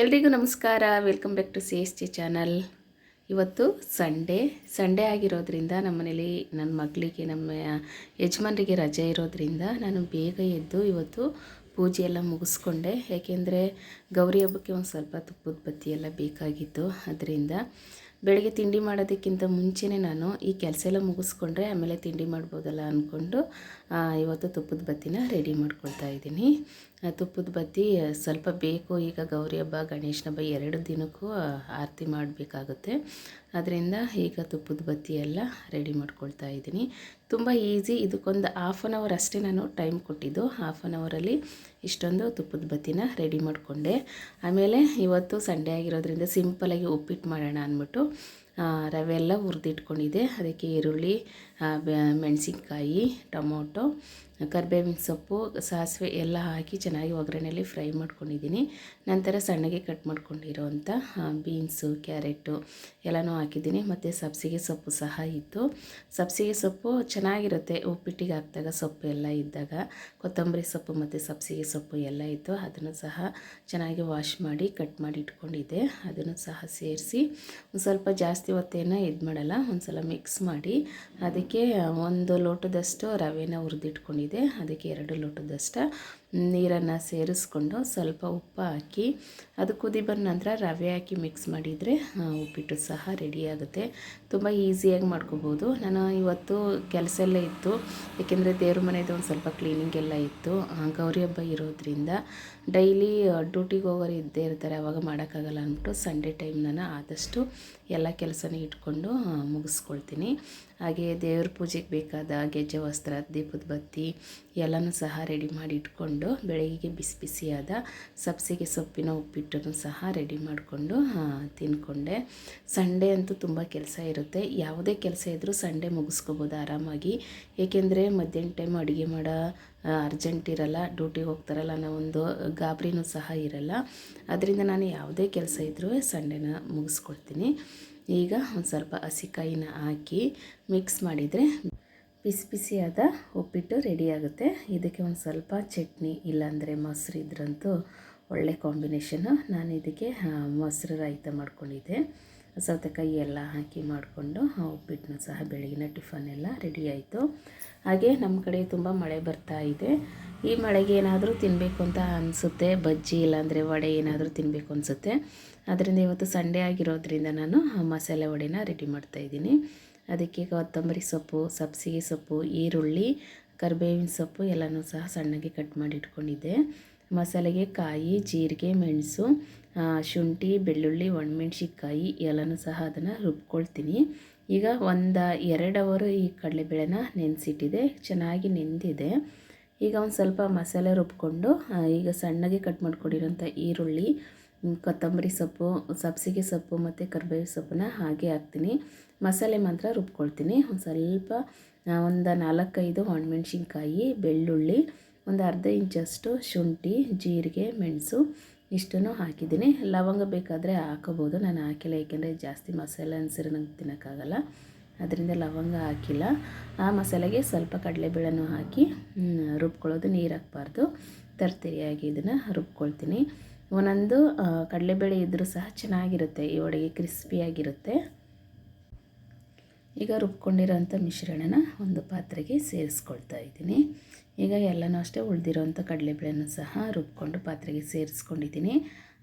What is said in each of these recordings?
ಎಲ್ರಿಗೂ ನಮಸ್ಕಾರ. Welcome back to C S G channel ಇವತ್ತು ಸಂಡೇ ಸಂಡೇ ಆಗಿರೋದ್ರಿಂದ ನಮ್ಮನೇಲಿ ನನ್ನ ಮಗಳಿಗೆ, ನಮ್ಮ ಯಜಮಾನರಿಗೆ ರಜೆ ಇರೋದ್ರಿಂದ ನಾನು ಬೇಗ ಎದ್ದು ಇವತ್ತು ಪೂಜೆ ಎಲ್ಲ ಮುಗಿಸ್ಕೊಂಡೆ. ಯಾಕೆಂದರೆ ಗೌರಿ ಹಬ್ಬಕ್ಕೆ ಒಂದು ಸ್ವಲ್ಪ ತುಪ್ಪದ ಬತ್ತಿ ಎಲ್ಲ ಬೇಕಾಗಿತ್ತು. ಅದರಿಂದ ಬೆಳಗ್ಗೆ ತಿಂಡಿ ಮಾಡೋದಕ್ಕಿಂತ ಮುಂಚೆನೇ ನಾನು ಈ ಕೆಲಸ ಎಲ್ಲ ಮುಗಿಸ್ಕೊಂಡ್ರೆ ಆಮೇಲೆ ತಿಂಡಿ ಮಾಡ್ಬೋದಲ್ಲ ಅಂದ್ಕೊಂಡು ಇವತ್ತು ತುಪ್ಪದ ಬತ್ತಿನ ರೆಡಿ ಮಾಡ್ಕೊಳ್ತಾ ಇದ್ದೀನಿ. ತುಪ್ಪದ ಬತ್ತಿ ಸ್ವಲ್ಪ ಬೇಕು. ಈಗ ಗೌರಿ ಹಬ್ಬ, ಗಣೇಶನ ಹಬ್ಬ ಎರಡು ದಿನಕ್ಕೂ ಆರತಿ ಮಾಡಬೇಕಾಗುತ್ತೆ. ಅದರಿಂದ ಈಗ ತುಪ್ಪದ ಬತ್ತಿ ಎಲ್ಲ ರೆಡಿ ಮಾಡ್ಕೊಳ್ತಾ ಇದ್ದೀನಿ. ತುಂಬ ಈಸಿ. ಇದಕ್ಕೊಂದು ಹಾಫ್ ಆನ್ ಅವರ್ ಅಷ್ಟೇ ನಾನು ಟೈಮ್ ಕೊಟ್ಟಿದ್ದು. ಹಾಫ್ ಆನ್ ಅವರಲ್ಲಿ ಇಷ್ಟೊಂದು ತುಪ್ಪದ ಬತ್ತಿನ ರೆಡಿ ಮಾಡಿಕೊಂಡೆ. ಆಮೇಲೆ ಇವತ್ತು ಸಂಡೇ ಆಗಿರೋದ್ರಿಂದ ಸಿಂಪಲಾಗಿ ಉಪ್ಪಿಟ್ಟು ಮಾಡೋಣ ಅಂದ್ಬಿಟ್ಟು ರವೆ ಎಲ್ಲ ಹುರಿದಿಟ್ಕೊಂಡಿದ್ದೆ. ಅದಕ್ಕೆ ಈರುಳ್ಳಿ ಮೆಣಸಿನ್ಕಾಯಿ, ಟೊಮೊಟೊ, ಕರ್ಬೇವಿನ ಸೊಪ್ಪು, ಸಾಸಿವೆ ಎಲ್ಲ ಹಾಕಿ ಚೆನ್ನಾಗಿ ಒಗ್ಗರಣೆಯಲ್ಲಿ ಫ್ರೈ ಮಾಡ್ಕೊಂಡಿದ್ದೀನಿ. ನಂತರ ಸಣ್ಣಗೆ ಕಟ್ ಮಾಡ್ಕೊಂಡಿರೋವಂಥ ಬೀನ್ಸು, ಕ್ಯಾರೆಟು ಎಲ್ಲನೂ ಹಾಕಿದ್ದೀನಿ. ಮತ್ತು ಸಬ್ಸಿಗೆ ಸೊಪ್ಪು ಸಹ ಇತ್ತು. ಸಬ್ಸಿಗೆ ಸೊಪ್ಪು ಚೆನ್ನಾಗಿರುತ್ತೆ. ಉಪ್ಪಿಟ್ಟಿಗೆ ಹಾಕಿದಾಗ ಸೊಪ್ಪು ಎಲ್ಲ ಇದ್ದಾಗ, ಕೊತ್ತಂಬರಿ ಸೊಪ್ಪು ಮತ್ತು ಸಬ್ಸಿಗೆ ಸೊಪ್ಪು ಎಲ್ಲ ಇತ್ತು. ಅದನ್ನು ಸಹ ಚೆನ್ನಾಗಿ ವಾಶ್ ಮಾಡಿ ಕಟ್ ಮಾಡಿ ಇಟ್ಕೊಂಡಿದ್ದೆ. ಅದನ್ನು ಸಹ ಸೇರಿಸಿ ಒಂದು ಸ್ವಲ್ಪ ಜಾಸ್ತಿ ಹೊತ್ತೇನ ಇದು ಮಾಡಲ್ಲ ಒಂದು ಸಲ ಮಿಕ್ಸ್ ಮಾಡಿ ಅದಕ್ಕೆ ಒಂದು ಲೋಟದಷ್ಟು ರವೆನ ಹುರಿದಿಟ್ಕೊಂಡಿದ್ದೆ. ಅದಕ್ಕೆ ಎರಡು ಲೋಟದಷ್ಟು ನೀರನ್ನು ಸೇರಿಸ್ಕೊಂಡು ಸ್ವಲ್ಪ ಉಪ್ಪು ಹಾಕಿ ಅದು ಕುದಿ ಬಂದ ನಂತರ ರವೆ ಹಾಕಿ ಮಿಕ್ಸ್ ಮಾಡಿದರೆ ಉಪ್ಪಿಟ್ಟು ಸಹ ರೆಡಿ ಆಗುತ್ತೆ. ತುಂಬ ಈಸಿಯಾಗಿ ಮಾಡ್ಕೋಬೋದು. ನಾನು ಇವತ್ತು ಕೆಲಸ ಎಲ್ಲ ಇತ್ತು. ಏಕೆಂದರೆ ದೇವ್ರ ಮನೆಯದು ಒಂದು ಸ್ವಲ್ಪ ಕ್ಲೀನಿಂಗ್ ಎಲ್ಲ ಇತ್ತು. ಗೌರಿ ಹಬ್ಬ ಇರೋದ್ರಿಂದ ಡೈಲಿ ಡ್ಯೂಟಿಗೆ ಹೋಗೋರು ಇದ್ದೇ ಇರ್ತಾರೆ. ಅವಾಗ ಮಾಡೋಕ್ಕಾಗಲ್ಲ ಅಂದ್ಬಿಟ್ಟು ಸಂಡೇ ಟೈಮ್ ನಾನು ಆದಷ್ಟು ಎಲ್ಲ ಕೆಲಸನ ಇಟ್ಕೊಂಡು ಮುಗಿಸ್ಕೊಳ್ತೀನಿ. ಹಾಗೆ ದೇವ್ರ ಪೂಜೆಗೆ ಬೇಕಾದ ಗೆಜ್ಜೆ ವಸ್ತ್ರ, ದೀಪದ ಬತ್ತಿ ಎಲ್ಲನೂ ಸಹ ರೆಡಿ ಮಾಡಿ ಇಟ್ಕೊಂಡು ಬೆಳಗ್ಗೆಗೆ ಬಿಸಿ ಬಿಸಿಯಾದ ಸಬ್ಸಿಗೆ ಸೊಪ್ಪಿನ ಉಪ್ಪಿಟ್ಟನ್ನು ಸಹ ರೆಡಿ ಮಾಡಿಕೊಂಡು ತಿನ್ಕೊಂಡೆ. ಸಂಡೇ ಅಂತೂ ತುಂಬ ಕೆಲಸ ಇರುತ್ತೆ. ಯಾವುದೇ ಕೆಲಸ ಇದ್ದರೂ ಸಂಡೇ ಮುಗಿಸ್ಕೋಬೋದು ಆರಾಮಾಗಿ. ಏಕೆಂದರೆ ಮಧ್ಯಾಹ್ನ ಟೈಮ್ ಅಡುಗೆ ಮಾಡೋ ಅರ್ಜೆಂಟ್ ಇರಲ್ಲ ಡ್ಯೂಟಿಗೆ ಹೋಗ್ತಾರಲ್ಲ, ಅನ್ನೋ ಒಂದು ಗಾಬರಿನೂ ಸಹ ಇರಲ್ಲ. ಅದರಿಂದ ನಾನು ಯಾವುದೇ ಕೆಲಸ ಇದ್ದರೂ ಸಂಡೇನ ಮುಗಿಸ್ಕೊಳ್ತೀನಿ. ಈಗ ಒಂದು ಸ್ವಲ್ಪ ಹಸಿಕಾಯಿನ ಹಾಕಿ ಮಿಕ್ಸ್ ಮಾಡಿದರೆ ಬಿಸಿ ಬಿಸಿಯಾದ ಉಪ್ಪಿಟ್ಟು ರೆಡಿಯಾಗುತ್ತೆ ಇದಕ್ಕೆ ಒಂದು ಸ್ವಲ್ಪ ಚಟ್ನಿ ಇಲ್ಲಾಂದರೆ ಮೊಸರು ಇದ್ರಂತೂ ಒಳ್ಳೆ ಕಾಂಬಿನೇಷನು ನಾನು ಇದಕ್ಕೆ ಆ, ಮೊಸರು ರಾಯ್ತ ಮಾಡ್ಕೊಂಡಿದ್ದೆ. ಸೌತೆಕಾಯಿ ಎಲ್ಲ ಹಾಕಿ ಮಾಡಿಕೊಂಡು ಉಪ್ಪಿಟ್ಟನ್ನು ಸಹ ಬೆಳಗಿನ ಟಿಫನ್ ಎಲ್ಲ ರೆಡಿ ಆಯಿತು. ಹಾಗೆ ನಮ್ಮ ಕಡೆ ತುಂಬ ಮಳೆ ಬರ್ತಾ ಇದೆ. ಈ ಮಳೆಗೆ ಏನಾದರೂ ತಿನ್ನಬೇಕು ಅಂತ ಅನಿಸುತ್ತೆ ಬಜ್ಜಿ ಇಲ್ಲಾಂದರೆ ವಡೆ ಏನಾದರೂ ತಿನ್ನಬೇಕು ಅನಿಸುತ್ತೆ. ಅದರಿಂದ ಇವತ್ತು ಸಂಡೇ ಆಗಿರೋದ್ರಿಂದ ನಾನು ಆ ಮಸಾಲೆ ವಡೆನ ರೆಡಿ ಮಾಡ್ತಾಯಿದ್ದೀನಿ ಅದಕ್ಕೆ ಕೊತ್ತಂಬರಿ ಸೊಪ್ಪು, ಸಬ್ಸಿಗೆ ಸೊಪ್ಪು, ಈರುಳ್ಳಿ, ಕರಿಬೇವಿನ ಸೊಪ್ಪು ಎಲ್ಲನೂ ಸಹ ಸಣ್ಣಗೆ ಕಟ್ ಮಾಡಿ ಇಟ್ಕೊಂಡಿದ್ದೆ. ಮಸಾಲೆಗೆ ಕಾಯಿ, ಜೀರಿಗೆ, ಮೆಣಸು ಶುಂಠಿ, ಬೆಳ್ಳುಳ್ಳಿ ಒಣಮೆಣ್ಸಿಕಾಯಿ ಎಲ್ಲನೂ ಸಹ ಅದನ್ನು ರುಬ್ಕೊಳ್ತೀನಿ. ಈಗ ಒಂದು ಎರಡು ಅವರು ಈ ಕಡಲೆಬೇಳೆನ ನೆನೆಸಿಟ್ಟಿದೆ, ಚೆನ್ನಾಗಿ ನೆಂದಿದೆ. ಈಗ ಒಂದು ಸ್ವಲ್ಪ ಮಸಾಲೆ ರುಬ್ಕೊಂಡು ಈಗ ಸಣ್ಣಗೆ ಕಟ್ ಮಾಡ್ಕೊಂಡಿರೋಂಥ ಈರುಳ್ಳಿ, ಕೊತ್ತಂಬರಿ ಸೊಪ್ಪು, ಸಬ್ಸಿಗೆ ಸೊಪ್ಪು ಮತ್ತು ಕರಿಬೇವು ಸೊಪ್ಪನ್ನ ಹಾಗೆ ಹಾಕ್ತೀನಿ. ಮಸಾಲೆ ಮಾತ್ರ ರುಬ್ಕೊಳ್ತೀನಿ. ಒಂದು ಸ್ವಲ್ಪ ಒಂದು ನಾಲ್ಕೈದು ಒಣಮೆಣ್ಸಿನ್ಕಾಯಿ, ಬೆಳ್ಳುಳ್ಳಿ, ಒಂದು ಅರ್ಧ ಇಂಚಷ್ಟು ಶುಂಠಿ, ಜೀರಿಗೆ, ಮೆಣಸು ಇಷ್ಟನ್ನು ಹಾಕಿದ್ದೀನಿ. ಲವಂಗ ಬೇಕಾದರೆ ಹಾಕೋಬೋದು. ನಾನು ಹಾಕಿಲ್ಲ ಏಕೆಂದರೆ ಜಾಸ್ತಿ ಮಸಾಲೆ ಅನ್ಸಿರೋ ನಂಗೆ ತಿನ್ನೋಕ್ಕಾಗಲ್ಲ. ಅದರಿಂದ ಲವಂಗ ಹಾಕಿಲ್ಲ. ಆ ಮಸಾಲೆಗೆ ಸ್ವಲ್ಪ ಕಡಲೆಬೇಳೆನೂ ಹಾಕಿ ರುಬ್ಕೊಳ್ಳೋದು ನೀರು ಹಾಕ್ಬಾರ್ದು. ತರ್ತರಿಯಾಗಿ ಇದನ್ನು ರುಬ್ಕೊಳ್ತೀನಿ. ಒಂದೊಂದು ಕಡಲೆಬೇಳೆ ಇದ್ದರೂ ಸಹ ಚೆನ್ನಾಗಿರುತ್ತೆ. ಈ ಒಡೆಗೆ ಕ್ರಿಸ್ಪಿಯಾಗಿರುತ್ತೆ. ಈಗ ರುಬ್ಕೊಂಡಿರೋಂಥ ಮಿಶ್ರಣನ ಒಂದು ಪಾತ್ರೆಗೆ ಸೇರಿಸ್ಕೊಳ್ತಾ ಇದ್ದೀನಿ. ಈಗ ಎಲ್ಲನೂ ಅಷ್ಟೇ ಉಳಿದಿರೋಂಥ ಕಡಲೆಬೇಳೆನೂ ಸಹ ರುಬ್ಕೊಂಡು ಪಾತ್ರೆಗೆ ಸೇರಿಸ್ಕೊಂಡಿದ್ದೀನಿ.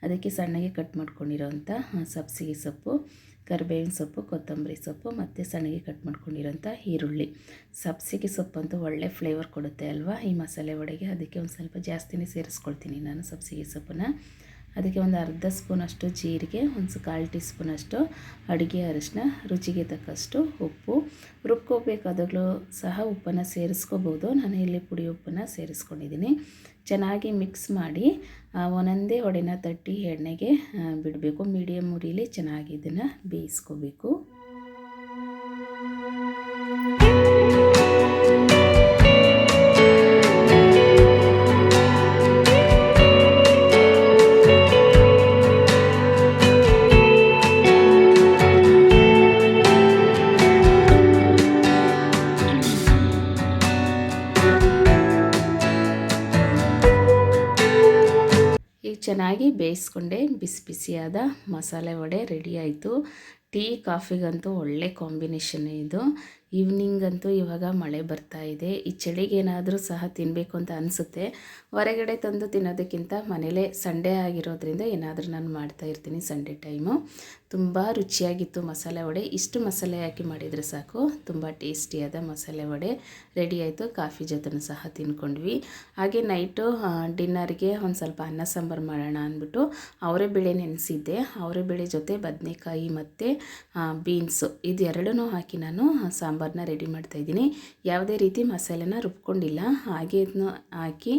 ಅದಕ್ಕೆ ಸಣ್ಣಗೆ ಕಟ್ ಮಾಡ್ಕೊಂಡಿರೋಂಥ ಸಬ್ಸಿಗೆ ಸೊಪ್ಪು, ಕರಿಬೇವಿನ ಸೊಪ್ಪು, ಕೊತ್ತಂಬರಿ ಸೊಪ್ಪು ಮತ್ತು ಸಣ್ಣಗೆ ಕಟ್ ಮಾಡ್ಕೊಂಡಿರೋಂಥ ಈರುಳ್ಳಿ. ಸಬ್ಸಿಗೆ ಸೊಪ್ಪಂತೂ ಒಳ್ಳೆ ಫ್ಲೇವರ್ ಕೊಡುತ್ತೆ ಅಲ್ವಾ? ಈ ಮಸಾಲೆ ವಡೆಗೆ ಅದಕ್ಕೆ ಒಂದು ಸ್ವಲ್ಪ ಜಾಸ್ತಿನೇ ಸೇರಿಸ್ಕೊಳ್ತೀನಿ ನಾನು ಸಬ್ಸಿಗೆ ಸೊಪ್ಪನ್ನ. ಅದಕ್ಕೆ ಒಂದು ಅರ್ಧ ಸ್ಪೂನಷ್ಟು ಜೀರಿಗೆ, ಒಂದು ಕಾಲು ಟೀ ಸ್ಪೂನಷ್ಟು ಅಡುಗೆ ಅರಿಶಿನ ರುಚಿಗೆ ತಕ್ಕಷ್ಟು ಉಪ್ಪು. ರುಬ್ಕೋಬೇಕಾದಾಗಲೂ ಸಹ ಉಪ್ಪನ್ನು ಸೇರಿಸ್ಕೋಬೋದು. ನಾನು ಇಲ್ಲಿ ಪುಡಿ ಉಪ್ಪನ್ನು ಸೇರಿಸ್ಕೊಂಡಿದ್ದೀನಿ. ಚೆನ್ನಾಗಿ ಮಿಕ್ಸ್ ಮಾಡಿ ಒಂದೊಂದೇ ಒಡೆನ ತಟ್ಟಿ ಎಣ್ಣೆಗೆ ಬಿಡಬೇಕು. ಮೀಡಿಯಮ್ ಉರಿಲಿ ಚೆನ್ನಾಗಿ ಇದನ್ನು ಬೇಯಿಸ್ಕೋಬೇಕು. ಚೆನ್ನಾಗಿ ಬೇಯಿಸ್ ಬೇಯಿಸ್ಕೊಂಡೆ. ಬಿಸಿ ಬಿಸಿಯಾದ ಮಸಾಲೆ ವಡೆ ರೆಡಿ ಆಯಿತು. ಟೀ ಕಾಫಿಗಂತೂ ಒಳ್ಳೆ ಕಾಂಬಿನೇಷನ್ ಇದು. ಈವ್ನಿಂಗ್ ಅಂತೂ ಇವಾಗ ಮಳೆ ಬರ್ತಾ ಇದೆ. ಈ ಚಳಿಗೆ ಏನಾದರೂ ಸಹ ತಿನ್ನಬೇಕು ಅಂತ ಅನಿಸುತ್ತೆ. ಹೊರಗಡೆ ತಂದು ತಿನ್ನೋದಕ್ಕಿಂತ ಮನೇಲೇ ಸಂಡೇ ಆಗಿರೋದ್ರಿಂದ ಏನಾದರೂ ನಾನು ಮಾಡ್ತಾ ಇರ್ತೀನಿ ಸಂಡೇ ಟೈಮು. ತುಂಬ ರುಚಿಯಾಗಿತ್ತು ಮಸಾಲೆ ವಡೆ. ಇಷ್ಟು ಮಸಾಲೆ ಹಾಕಿ ಮಾಡಿದರೆ ಸಾಕು. ತುಂಬ ಟೇಸ್ಟಿಯಾದ ಮಸಾಲೆ ವಡೆ. ರೆಡಿ ಆಯಿತು. ಕಾಫಿ ಜೊತೆನೂ ಸಹ ತಿನ್ಕೊಂಡ್ವಿ. ಹಾಗೆ ನೈಟು ಡಿನ್ನರ್ಗೆ ಒಂದು ಸ್ವಲ್ಪ ಅನ್ನ ಸಾಂಬಾರು ಮಾಡೋಣ ಅಂದ್ಬಿಟ್ಟು ಅವರೇ ಬೇಳೆ ನೆನೆಸಿದ್ದೆ. ಅವರೇ ಬೇಳೆ ಜೊತೆ ಬದನೆಕಾಯಿ ಮತ್ತು ಬೀನ್ಸು. ಇದೆರಡೂ ಹಾಕಿ ನಾನು ಸಾಂಬಾರನ್ನ ರೆಡಿ ಮಾಡ್ತಾಯಿದ್ದೀನಿ ಯಾವುದೇ ರೀತಿ ಮಸಾಲೆನ ರುಬ್ಕೊಂಡಿಲ್ಲ. ಹಾಗೆ ಇದನ್ನು ಹಾಕಿ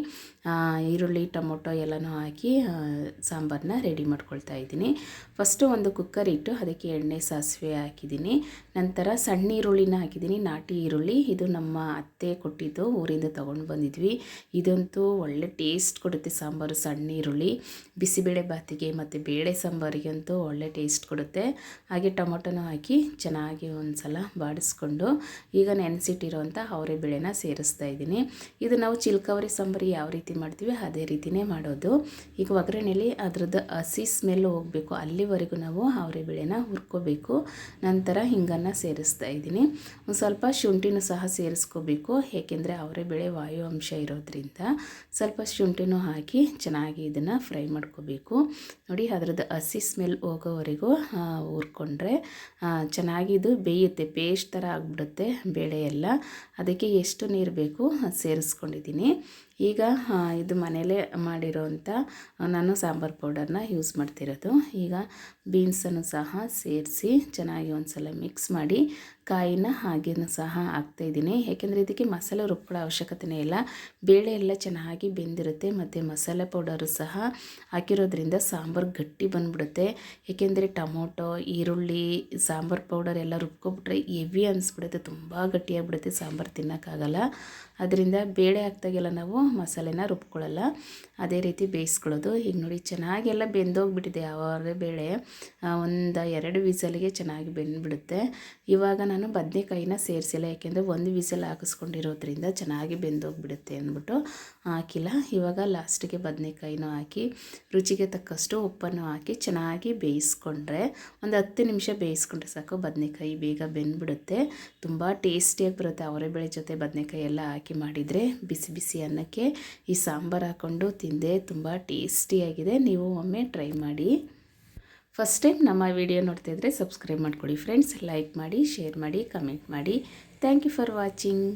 ಈರುಳ್ಳಿ, ಟೊಮೊಟೊ ಎಲ್ಲನೂ ಹಾಕಿ ಸಾಂಬಾರನ್ನ ರೆಡಿ ಮಾಡ್ಕೊಳ್ತಾ ಇದ್ದೀನಿ. ಫಸ್ಟು ಒಂದು ಕುಕ್ಕರ್ ಇಟ್ಟು ಅದಕ್ಕೆ ಎಣ್ಣೆ, ಸಾಸಿವೆ ಹಾಕಿದ್ದೀನಿ. ನಂತರ ಸಣ್ಣ ಈರುಳ್ಳಿನ ಹಾಕಿದ್ದೀನಿ. ನಾಟಿ ಈರುಳ್ಳಿ. ಇದು ನಮ್ಮ ಅತ್ತೆ ಕೊಟ್ಟಿದ್ದು, ಊರಿಂದ ತೊಗೊಂಡು ಬಂದಿದ್ವಿ. ಇದಂತೂ ಒಳ್ಳೆ ಟೇಸ್ಟ್ ಕೊಡುತ್ತೆ ಸಾಂಬಾರು, ಸಣ್ಣ ಈರುಳ್ಳಿ. ಬಿಸಿಬೇಳೆ ಬಾತಿಗೆ ಮತ್ತು ಬೇಳೆ ಸಾಂಬಾರಿಗಂತೂ ಒಳ್ಳೆ ಟೇಸ್ಟ್ ಕೊಡುತ್ತೆ. ಹಾಗೆ ಟೊಮೊಟೊನೂ ಹಾಕಿ ಚೆನ್ನಾಗಿ ಒಂದು ಸಲ ಬಾಡಿಸ್ಕೊಂಡು ಈಗ ನೆನೆಸಿಟ್ಟಿರೋಂಥ ಅವರೆ ಬೇಳೆನ ಸೇರಿಸ್ತಾ ಇದ್ದೀನಿ. ಇದು ನಾವು ಚಿಲ್ಕವರಿ ಸಾಂಬಾರು ಯಾವ ರೀತಿ ಮಾಡ್ತೀವಿ ಅದೇ ರೀತಿಯೇ ಮಾಡೋದು. ಈಗ ಒಗ್ಗರಣೆಯಲ್ಲಿ ಅದ್ರದ್ದು ಹಸಿ ಸ್ಮೆಲ್ ಹೋಗಬೇಕು. ಅಲ್ಲಿವರೆಗೂ ನಾವು ಅವರೆ ಬೇಳೆನ ಹುರ್ಕೋಬೇಕು. ನಂತರ ಹಿಂಗನ್ನು ಸೇರಿಸ್ತಾ ಇದ್ದೀನಿ. ಒಂದು ಸ್ವಲ್ಪ ಶುಂಠಿನೂ ಸಹ ಸೇರಿಸ್ಕೋಬೇಕು. ಏಕೆಂದರೆ ಅವರೆ ಬೇಳೆ ವಾಯು ಅಂಶ ಇರೋದ್ರಿಂದ ಸ್ವಲ್ಪ ಶುಂಠಿನೂ ಹಾಕಿ ಚೆನ್ನಾಗಿ ಇದನ್ನು ಫ್ರೈ ಮಾಡ್ಕೋಬೇಕು. ನೋಡಿ ಅದರದ್ದು ಹಸಿ ಸ್ಮೆಲ್ ಹೋಗೋವರೆಗೂ ಹುರ್ಕೊಂಡ್ರೆ ಚೆನ್ನಾಗಿ ಇದು ಬೇಯುತ್ತೆ. ಪೇಸ್ಟ್ ಥರ ಆಗಿಬಿಡುತ್ತೆ. ಬೇಳೆ ಎಲ್ಲ. ಅದಕ್ಕೆ ಎಷ್ಟು ನೀರು ಬೇಕು ಸೇರಿಸ್ಕೊಂಡಿದ್ದೀನಿ. ಈಗ ಇದು ಮನೇಲೇ ಮಾಡಿರೋಂಥ ನಾನು ಸಾಂಬಾರು ಪೌಡರ್ನ ಯೂಸ್ ಮಾಡ್ತಿರೋದು. ಈಗ ಬೀನ್ಸನ್ನು ಸಹ ಸೇರಿಸಿ ಚೆನ್ನಾಗಿ ಒಂದು ಸಲ ಮಿಕ್ಸ್ ಮಾಡಿ ಕಾಯಿನ ಹಾಗೇನು ಸಹ ಹಾಕ್ತಾಯಿದ್ದೀನಿ ಏಕೆಂದರೆ ಇದಕ್ಕೆ ಮಸಾಲೆ ರುಬ್ಕೊಳ್ಳೋ ಅವಶ್ಯಕತೆಯೇ ಇಲ್ಲ. ಬೇಳೆ ಎಲ್ಲ ಚೆನ್ನಾಗಿ ಬೆಂದಿರುತ್ತೆ ಮತ್ತು ಮಸಾಲೆ ಪೌಡರು ಸಹ ಹಾಕಿರೋದ್ರಿಂದ ಸಾಂಬಾರು ಗಟ್ಟಿ ಬಂದ್ಬಿಡುತ್ತೆ. ಏಕೆಂದರೆ ಟೊಮೊಟೊ, ಈರುಳ್ಳಿ, ಸಾಂಬಾರು ಪೌಡರ್ ಎಲ್ಲ ರುಬ್ಕೊಬಿಟ್ರೆ ಎವಿ ಅನಿಸ್ಬಿಡುತ್ತೆ. ತುಂಬ ಗಟ್ಟಿಯಾಗಿಬಿಡುತ್ತೆ, ಸಾಂಬಾರು ತಿನ್ನೋಕ್ಕಾಗಲ್ಲ. ಅದರಿಂದ ಬೇಳೆ ಹಾಕ್ದಾಗೆಲ್ಲ ನಾವು ಮಸಾಲೆನ ರುಬ್ಕೊಳ್ಳಲ್ಲ. ಅದೇ ರೀತಿ ಬೇಯಿಸ್ಕೊಳ್ಳೋದು. ಈಗ ನೋಡಿ, ಚೆನ್ನಾಗೆಲ್ಲ ಬೆಂದೋಗಿಬಿಟ್ಟಿದೆ ಯಾವಾಗ ಬೇಳೆ. ಒಂದು ಎರಡು ವಿಸಲಿಗೆ ಚೆನ್ನಾಗಿ ಬೆಂದ್ಬಿಡುತ್ತೆ. ಇವಾಗ ನಾನು ಬದನೆಕಾಯಿನ ಸೇರಿಸಿಲ್ಲ, ಯಾಕೆಂದರೆ ಒಂದು ವಿಸಲ್ ಹಾಕಿಸ್ಕೊಂಡಿರೋದ್ರಿಂದ ಚೆನ್ನಾಗಿ ಬೆಂದೋಗಿಬಿಡುತ್ತೆ ಅಂದ್ಬಿಟ್ಟು ಹಾಕಿಲ್ಲ. ಇವಾಗ ಲಾಸ್ಟಿಗೆ ಬದನೆಕಾಯಿನೂ ಹಾಕಿ, ರುಚಿಗೆ ತಕ್ಕಷ್ಟು ಉಪ್ಪನ್ನು ಹಾಕಿ ಚೆನ್ನಾಗಿ ಬೇಯಿಸ್ಕೊಂಡ್ರೆ, ಒಂದು ಹತ್ತು ನಿಮಿಷ ಬೇಯಿಸ್ಕೊಂಡ್ರೆ ಸಾಕು ಬದನೆಕಾಯಿ ಬೇಗ ಬೆಂದ್ಬಿಡುತ್ತೆ. ತುಂಬ ಟೇಸ್ಟಿಯಾಗಿ ಬರುತ್ತೆ. ಅವರೆಬೇಳೆ ಜೊತೆ ಬದನೆಕಾಯಿ ಎಲ್ಲ ಹಾಕಿ ಮಾಡಿದರೆ ಬಿಸಿ ಬಿಸಿ ಅನ್ನಕ್ಕೆ ಈ ಸಾಂಬಾರು ಹಾಕ್ಕೊಂಡು ತಿಂದೆ ತುಂಬ ಟೇಸ್ಟಿಯಾಗಿದೆ. ನೀವು ಒಮ್ಮೆ ಟ್ರೈ ಮಾಡಿ. ಫಸ್ಟ್ ಟೈಮ್ ನಮ್ಮ ವಿಡಿಯೋ ನೋಡ್ತಿದ್ರೆ ಸಬ್ಸ್ಕ್ರೈಬ್ ಮಾಡ್ಕೊಳ್ಳಿ. ಫ್ರೆಂಡ್ಸ್, ಲೈಕ್ ಮಾಡಿ, ಶೇರ್ ಮಾಡಿ, ಕಮೆಂಟ್ ಮಾಡಿ. Thank you for watching.